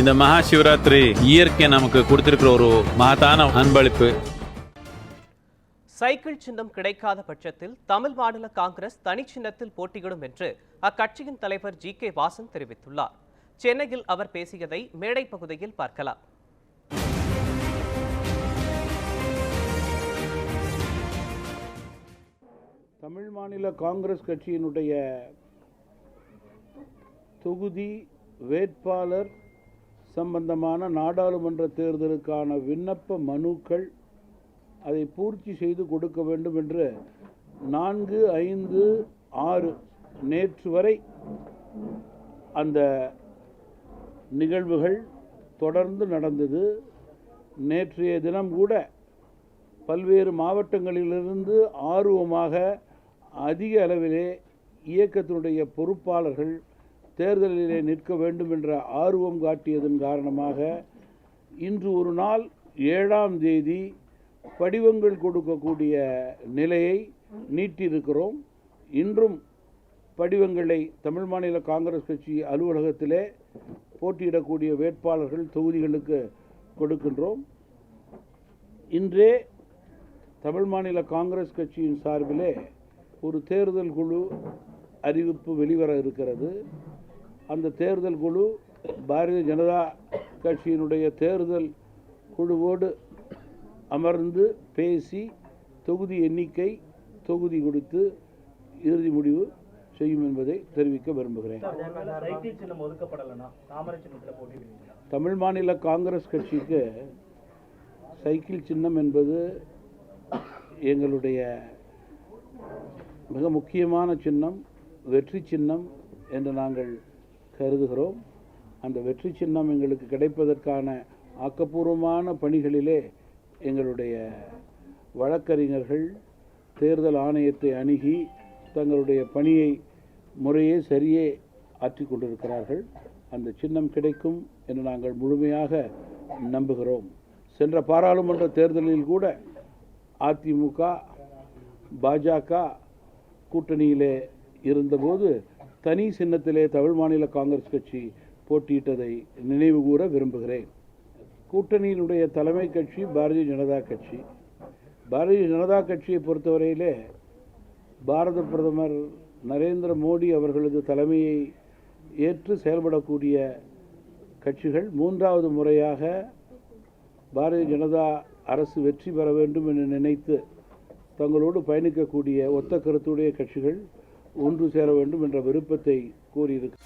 இந்த மகா சிவராத்திரி இயற்கை நமக்கு கொடுத்திருக்கிற ஒரு மகத்தான அன்பளிப்பு. சைக்கிள் சின்னம் கிடைக்காத பட்சத்தில் தமிழ் மாநில காங்கிரஸ் தனிச்சின்னத்தில் போட்டியிடும் என்று அக்கட்சியின் தலைவர் ஜி கே வாசன் தெரிவித்துள்ளார். சென்னையில் அவர் பேசியதை மேடை பகுதியில் பார்க்கலாம். தமிழ் மாநில காங்கிரஸ் கட்சியினுடைய தொகுதி வேட்பாளர் சம்பந்தமான நாடாளுமன்ற தேர்தலுக்கான விண்ணப்ப மனுக்கள் அதை பூர்த்தி செய்து கொடுக்க வேண்டும் என்று நான்கு ஐந்து ஆறு நேற்று வரை அந்த நிகழ்வுகள் தொடர்ந்து நடந்தது. நேற்றைய தினம் கூட பல்வேறு மாவட்டங்களிலிருந்து ஆர்வமாக அதிக அளவிலே இயக்கத்தினுடைய பொறுப்பாளர்கள் தேர்தலிலே நிற்க வேண்டும் என்ற ஆர்வம் காட்டியதன் காரணமாக இன்று ஒரு நாள் ஏழாம் தேதி படிவங்கள் கொடுக்கக்கூடிய நிலையை நீட்டியிருக்கிறோம் இன்றும் படிவங்களை தமிழ் மாநில காங்கிரஸ் கட்சி அலுவலகத்திலே போட்டியிடக்கூடிய வேட்பாளர்கள் தொகுதிகளுக்கு கொடுக்கின்றோம். இன்றே தமிழ் மாநில காங்கிரஸ் கட்சியின் சார்பிலே ஒரு தேர்தல் குழு அறிவிப்பு வெளிவர இருக்கிறது. அந்த தேர்தல் குழு பாரதிய ஜனதா கட்சியினுடைய தேர்தல் குழுவோடு அமர்ந்து பேசி தொகுதி எண்ணிக்கை தொகுதி கொடுத்து இறுதி முடிவு செய்யும் என்பதை தெரிவிக்க விரும்புகிறேன். தமிழ் மாநில காங்கிரஸ் கட்சிக்கு சைக்கிள் சின்னம் என்பது எங்களுடைய மிக முக்கியமான சின்னம் வெற்றி சின்னம் என்று நாங்கள் கருதுகிறோம். அந்த வெற்றி சின்னம் எங்களுக்கு கிடைப்பதற்கான ஆக்கப்பூர்வமான பணிகளிலே எங்களுடைய வழக்கறிஞர்கள் தேர்தல் ஆணையத்தை அணுகி தங்களுடைய பணியை முறையே சரியே ஆற்றிக் கொண்டிருக்கிறார்கள். அந்த சின்னம் கிடைக்கும் என்று நாங்கள் முழுமையாக நம்புகிறோம். சென்ற பாராளுமன்ற தேர்தலில் கூட அதிமுக பாஜக கூட்டணியிலே இருந்தபோது தனி சின்னத்திலே தமிழ் மாநில காங்கிரஸ் கட்சி போட்டியிட்டதை நினைவு கூற விரும்புகிறேன். கூட்டணியினுடைய தலைமை கட்சி பாரதிய ஜனதா கட்சி. பாரதிய ஜனதா கட்சியை பொறுத்தவரையிலே பாரத பிரதமர் நரேந்திர மோடி அவர்களது தலைமையை ஏற்று செயல்படக்கூடிய கட்சிகள் மூன்றாவது முறையாக பாரதிய ஜனதா அரசு வெற்றி பெற வேண்டும் என்று நினைத்து தங்களோடு பயணிக்கக்கூடிய ஒத்த கருத்துடைய கட்சிகள் ஒன்று சேர வேண்டும் என்ற விருப்பத்தை கூறியிருக்கு